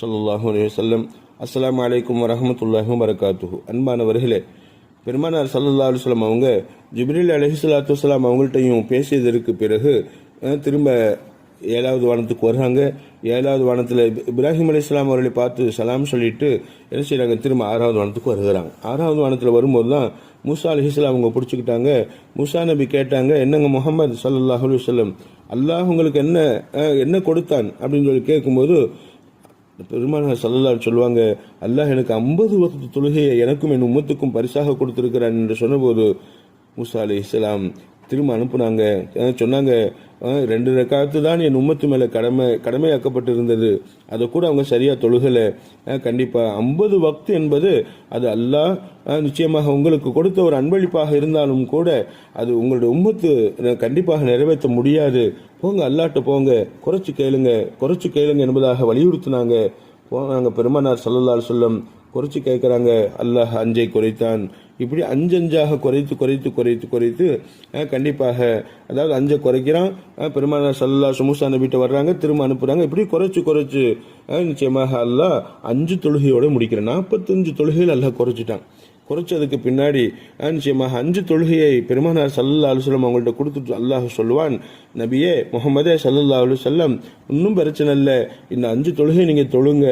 ஸல்லல்லாஹு அலி வல்லம் அஸ்லாம் அலைக்கும் வரமத்துல்லாஹும் வபரகாத்துஹு. அன்பானவர்களே பெருமானார் சல்லல்லா அலைஹி அவங்க ஜிப்ரில் அலஹிஸ்லாத்து வலாம் அவங்கள்ட்டையும் பேசியதற்கு பிறகு திரும்ப ஏழாவது வானத்துக்கு வர்றாங்க. ஏழாவது வானத்தில் இப்ராஹிம் அலைஹிஸ்ஸலாம் அவர்களை பார்த்து சலாம் சொல்லிட்டு என்ன செய்கிறாங்க திரும்ப ஆறாவது வானத்துக்கு வருகிறாங்க. ஆறாவது வானத்தில் வரும்போது தான் மூசா அலிஹிஸ்லாம் அவங்க பிடிச்சிக்கிட்டாங்க. மூசா நபி கேட்டாங்க என்னங்க முகமது சல்லாஹ் அலைஹி அல்லாஹ் உங்களுக்கு என்ன என்ன கொடுத்தான் அப்படின்னு சொல்லி கேட்கும்போது பெருமானார் சல்லல்லார் சொல்லுவாங்க அல்லாஹ் எனக்கு ஐம்பது வகுத்து தொழுகையை எனக்கும் என் உம்மத்துக்கும் பரிசாக கொடுத்துருக்கிறான் என்று சொன்னபோது மூசா அலி இஸ்லாம் திரும்ப அனுப்புனாங்க. சொன்னாங்க ரெண்டு ரக்காத்து தான் என் உம்மத்து மேலே கடமை கடமையாக்கப்பட்டிருந்தது. அதை கூட அவங்க சரியாக தொழுகலை. கண்டிப்பாக ஐம்பது வக்து என்பது அது அல்லாஹ் நிச்சயமாக உங்களுக்கு கொடுத்த ஒரு அன்பளிப்பாக இருந்தாலும் கூட அது உங்களுடைய உம்மத்து கண்டிப்பாக நிறைவேற்ற முடியாது. போங்க அல்லாட்ட போங்க. குறைச்சி கேளுங்க. குறைச்சி கேளுங்க என்பதாக வலியுறுத்தினாங்க. போனாங்க பெருமானார் சல்லல்லாஹு சொல்லம் குறைச்சி கேட்குறாங்க. அல்லாஹ் அஞ்சை குறைத்தான். இப்படி அஞ்சஞ்சாக குறைத்து குறைத்து குறைத்து குறைத்து கண்டிப்பாக அதாவது அஞ்சை குறைக்கிறான் அஹ், சல்லா சுமுசா நபிட்ட வர்றாங்க திரும்ப அனுப்புகிறாங்க இப்படி குறைச்சி குறைச்சி நிச்சயமாக அல்லாஹ் அஞ்சு தொழுகையோடு முடிக்கிறேன் நாற்பத்தஞ்சு தொழுகையில் அல்லாஹ் குறைச்சிட்டான். குறைச்சதுக்கு பின்னாடி நிச்சயமாக அஞ்சு தொழுகையை பெருமானார் சல்லா அலுவலம் அவங்கள்ட்ட கொடுத்துட்டு அல்லாஹ் சொல்லுவான் நபியே முகமதே சல்லல்லா அலுவலம் இன்னும் பிரச்சனை இல்லை. இந்த அஞ்சு தொழுகை நீங்கள் தொழுங்க.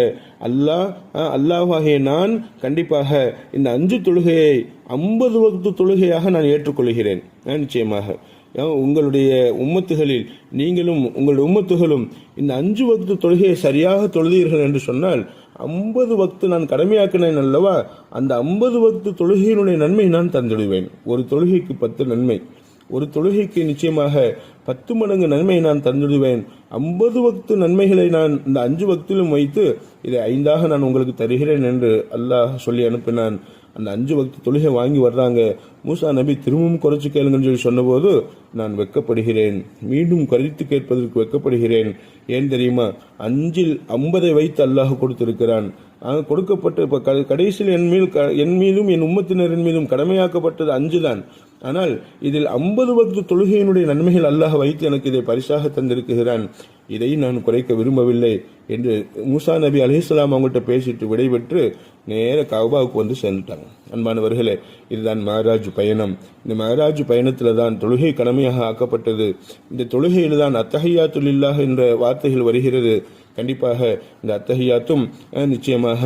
அல்லாஹ் அல்லாஹாகிய நான் கண்டிப்பாக இந்த அஞ்சு தொழுகையை ஐம்பது வகுத்து தொழுகையாக நான் ஏற்றுக்கொள்கிறேன். நிச்சயமாக? உங்களுடைய உம்மத்துகளில் நீங்களும் உங்களுடைய உம்மத்துகளும் இந்த அஞ்சு வக்து தொழுகையை சரியாக தொழுதீர்கள் என்று சொன்னால் ஐம்பது வக்து நான் கடமையாக்கினேன் அல்லவா அந்த ஐம்பது வக்து தொழுகையினுடைய நன்மை நான் தந்துடுவேன். ஒரு தொழுகைக்கு பத்து நன்மை. ஒரு தொழுகைக்கு நிச்சயமாக பத்து மடங்கு நன்மை நான் தந்துடுவேன். ஐம்பது வக்து நன்மைகளை நான் இந்த அஞ்சு வக்திலும் வைத்து இதை ஐந்தாக நான் உங்களுக்கு தருகிறேன் என்று அல்லாஹ் சொல்லி அனுப்பினான். அந்த அஞ்சு வக்து தொழுகை வாங்கி வர்றாங்க. மூசா நபி திரும்பவும் குறைச்சு கேளுங்கன்னு சொல்லி சொன்னபோது நான் வெக்கப்படுகிறேன். மீண்டும் குறைத்து கேட்பதற்கு வெக்கப்படுகிறேன். ஏன் தெரியுமா? அஞ்சில் ஐம்பதை வைத்து அல்லாஹ் கொடுத்திருக்கிறான். ஆக கொடுக்கப்பட்ட இப்போ க- கடைசியில் என் மீது க- என் மீதும் என் உம்மத்தினரின் மீதும் கடமையாக்கப்பட்டது அஞ்சு தான் ஆனால் இதில் ஐம்பது வக்து தொழுகையினுடைய நன்மைகள் அல்லாஹ் வைத்து எனக்கு இதை பரிசாக தந்திருக்கிறான். இதை நான் குறைக்க விரும்பவில்லை என்று மூசா நபி அலிஸ்லாம் அவங்கள்ட்ட பேசிட்டு விடைபெற்று நேர கவுபாவுக்கு வந்து சேர்ந்துட்டாங்க. அன்பானவர்களே இதுதான் மகராஜ் பயணம். இந்த மகராஜ் பயணத்தில் தான் தொழுகை கடமையாக ஆக்கப்பட்டது. இந்த தொழுகையில் தான் அத்தஹியாத்துலில்லாஹ் என்ற வார்த்தைகள் வருகிறது. கண்டிப்பாக இந்த அத்தகையாத்தும் நிச்சயமாக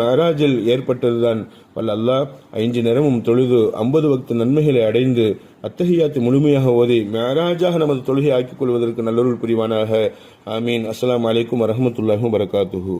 மகராஜில் ஏற்பட்டதுதான். வல்ல அல்லாஹ் ஐந்து நேரமும் தொழுது ஐம்பது வக்து நன்மைகளை அடைந்து அத்தகையாத்து முழுமையாக ஓதி மேராஜாக நமது தொழுகை ஆக்கிக் கொள்வதற்கு நல்லொருள் புரிவானாக. ஆமீன். அஸ்லாம் அலைக்கும் வரமத்துல்லாஹும் வரகாத்துஹூ